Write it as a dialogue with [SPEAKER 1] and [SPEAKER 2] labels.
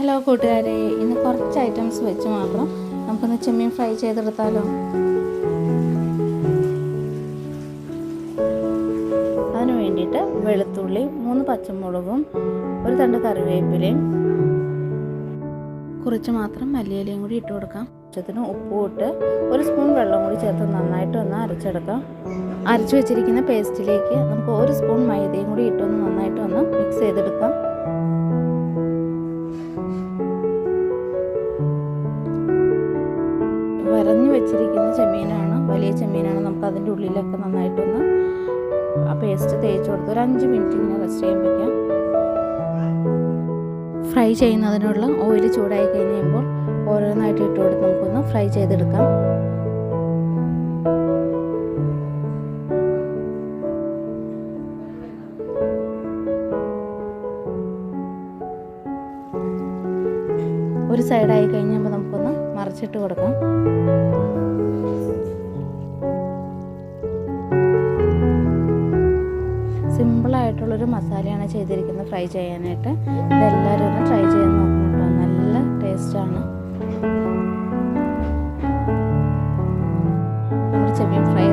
[SPEAKER 1] Hello കൂട്ടുകാരെ. ഇന്ന് കുറച്ച് ഐറ്റംസ് വെച്ച് മാത്രം നമുക്കൊന്ന് ചെമ്മീൻ ഫ്രൈ ചെയ്തെടുത്താലോ? അതിന് വേണ്ടിയിട്ട് വെളുത്തുള്ളി മൂന്ന് പച്ചമുളകും ഒരു തണ്ട് കറിവേപ്പിലയും കുറച്ച് മാത്രം മല്ലിയിലയും കൂടി ഇട്ട് കൊടുക്കാം. ആവശ്യത്തിന് ഉപ്പും ഇട്ട് ഒരു സ്പൂൺ വെള്ളം കൂടി ചേർത്ത് നന്നായിട്ട് ഒന്ന് അരച്ചെടുക്കാം. അരച്ചു വെച്ചിരിക്കുന്ന പേസ്റ്റിലേക്ക് നമുക്ക് ഒരു സ്പൂൺ മൈദയും കൂടി ഇട്ടൊന്ന് നന്നായിട്ട് ഒന്ന് മിക്സ് ചെയ്തെടുക്കാം. വരഞ്ഞു വെച്ചിരിക്കുന്ന ചെമ്മീനാണ്. വലിയ ചെമ്മീനാണ്. നമുക്ക് അതിന്റെ ഉള്ളിലൊക്കെ നന്നായിട്ടൊന്ന് ആ പേസ്റ്റ് തേച്ച് കൊടുത്ത് ഒരു അഞ്ച് മിനിറ്റ് ഇങ്ങനെ റെസ്റ്റ് ചെയ്യാൻ വയ്ക്കാം ഫ്രൈ ചെയ്യുന്നതിനുള്ള ഓയിൽ ചൂടായി കഴിഞ്ഞപ്പോൾ ഓരോന്നായിട്ട് ഇട്ട് കൊടുത്ത് നമുക്കൊന്ന് ഫ്രൈ ചെയ്തെടുക്കാം. ഒരു സൈഡായി കഴിഞ്ഞപ്പോൾ നമുക്കൊന്ന് നിറച്ചിട്ട് കൊടുക്കാം. സിമ്പിളായിട്ടുള്ളൊരു മസാലയാണ് ചെയ്തിരിക്കുന്നത് ഫ്രൈ ചെയ്യാനായിട്ട്. ഇതെല്ലാവരും ഒന്ന് ട്രൈ ചെയ്ത് നോക്കണം നല്ല ടേസ്റ്റാണ് നമ്മൾ ചെമ്മീൻ ഫ്രൈ